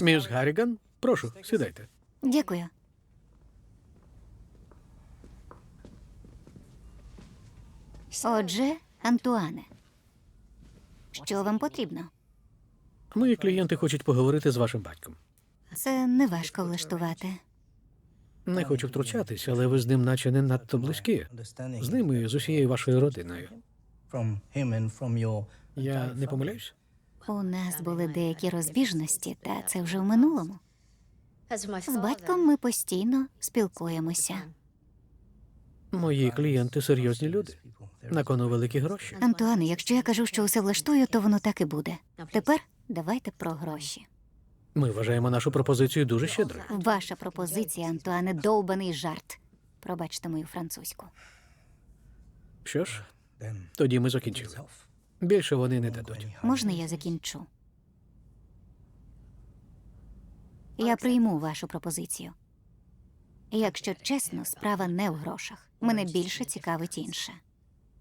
Міс Гарріган, прошу, сідайте. Дякую. Отже, Антуане, що вам потрібно? Мої клієнти хочуть поговорити з вашим батьком. Це неважко влаштувати. Не хочу втручатись, але ви з ним наче не надто близькі. З ним і з усією вашою родиною. Я не помиляюсь? У нас були деякі розбіжності, та це вже в минулому. З батьком ми постійно спілкуємося. Мої клієнти серйозні люди. На кону великі гроші. Антуане, якщо я кажу, що усе влаштую, то воно так і буде. Тепер давайте про гроші. Ми вважаємо нашу пропозицію дуже щедрою. Ваша пропозиція, Антуане, довбаний жарт. Пробачте мою французьку. Що ж, тоді ми закінчили. Більше вони не дадуть. Можна я закінчу? Я прийму вашу пропозицію. Якщо чесно, справа не в грошах. Мене більше цікавить інше.